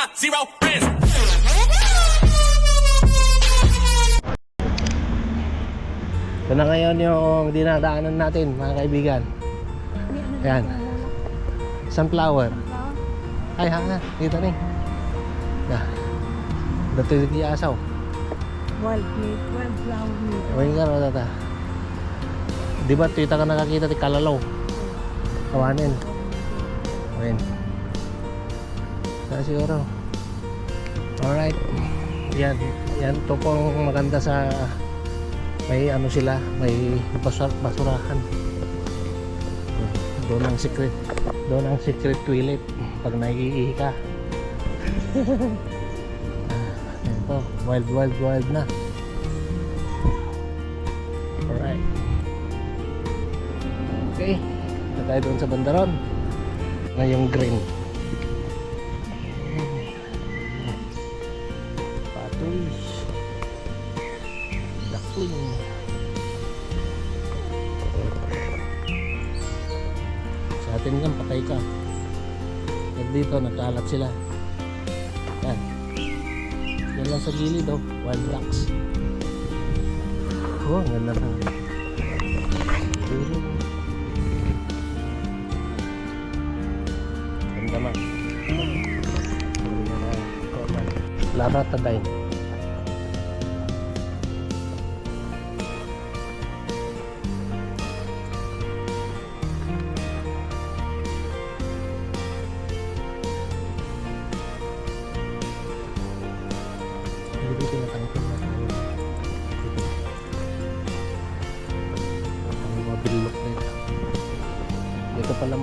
got zero friends. Ito na ngayon yung dinadaanan natin mga kaibigan. Ayan. Sunflower. Ay ha, ni. Na. Dito yung asaw. Wild meat, wild flower meat. Awin ka ro tata. Di ba tita ka nakakita ti kalalaw? Kawanin. Awin. Sa siguro. Alright. Yan. Yan to pong maganda sa may ano sila, may basur basurahan. Doon ang secret. Doon ang secret toilet pag naiihi ka. Yan po, wild wild wild na. Alright. Okay. Na tayo doon sa bandaron. Na yung green. Atin patay ka. At dito, nagkalat sila. Yan. Yan lang sa gilid, oh. Wild ducks. Oh, ang ganda ng. Ganda man. Lara taday. Hindi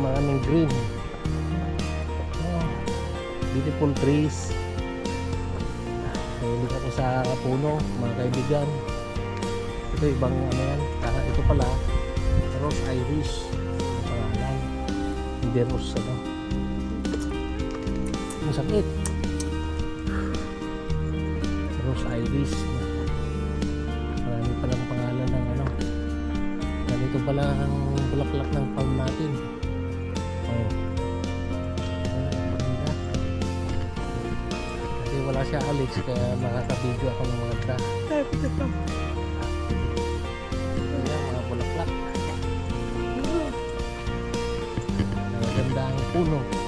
maraming green. Oh, beautiful trees. Mahilig ako sa puno, mga kaibigan. Ito ibang ano yan. Ah, ito pala, Rose Iris. Ang pangalan. Hindi Rose ano. Ang sakit. Rose Iris. Marami palang pangalan ng ano. Ganito pala ang bulaklak ng palm natin. Oh. Kasi wala siya Alex kaya makakabidyo ako ng mga da. Ayan, mga bulaklak. Maganda ang puno.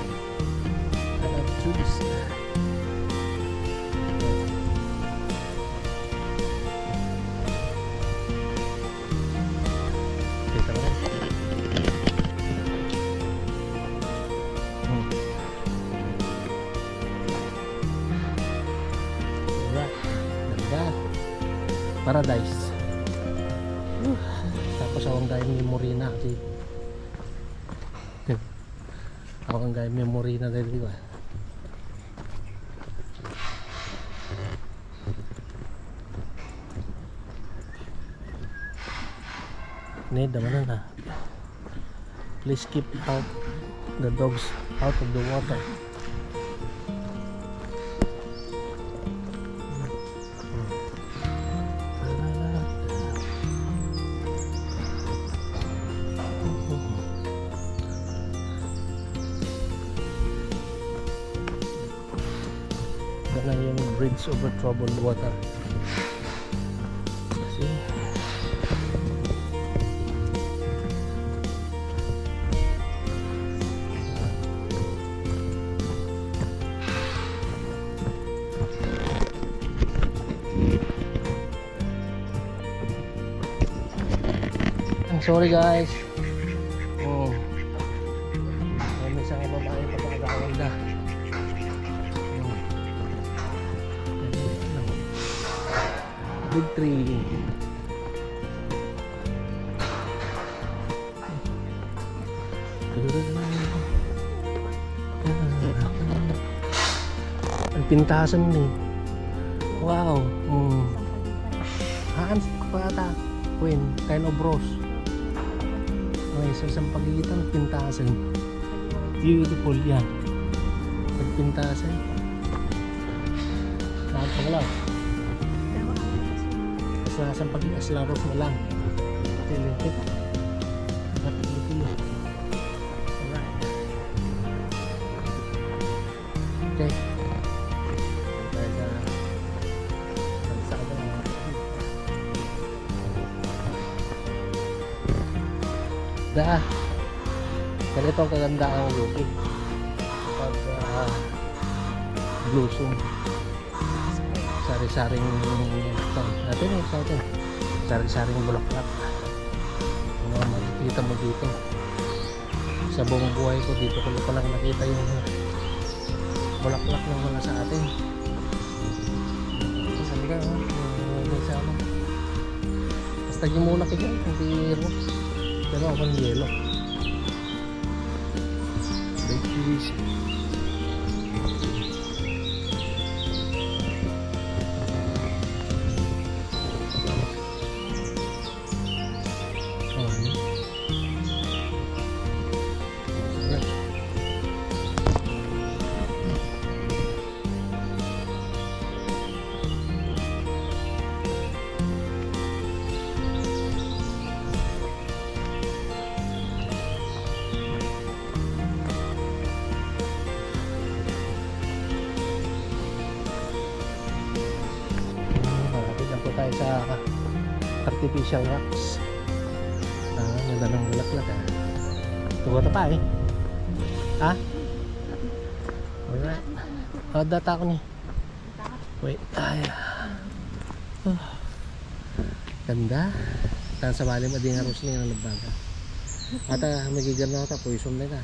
Paradise. Uh, Tapos ako ang gaya memory na kasi ako ang gaya memory na dahil di ba? Need naman na. Please keep out the dogs out of the water. Bridge over troubled water. I'm sorry guys. Big tree. Ang pintasan ni. Wow. Mm. Haan pa ata. Queen, kind of rose. Okay, so sa pagigitan ng pintasan. Beautiful yan. Pagpintasan. Pa lang sa Sampag Aslaros na lang. Pilipit Dapat Pilipino Alright. Okay. Tayo sa Pagsada mga Da Ganito ang kaganda ang lupit. Pag uh, Blusong. Sari-saring natin eh, sa atin. Sari-saring bulaklak. Mga makikita mo dito. Sa buong buhay ko dito ko lang nakita yung bulaklak ng mga sa atin. Sabi ka, oh, may- may sama. Basta yung muna ka dyan, hindi rose. Pero ako ng yellow. Big trees. Sa artificial rocks. Ah, ganda ng bulaklak ah. Na pa eh. Ha? Alright. Oh, data ko ni. Wait. Ay. Oh. Ganda. Tan sa bali mo din harus niya ng labaga. Ata magigan na ata poison na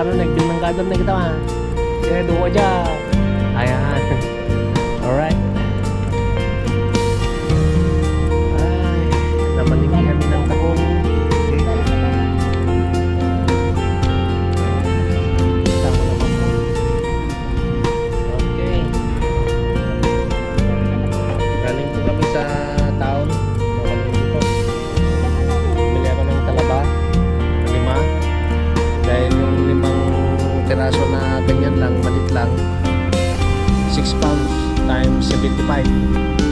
duwang aeroplano, nagbinanggadon na kita ha. Kaya duwa dyan. identified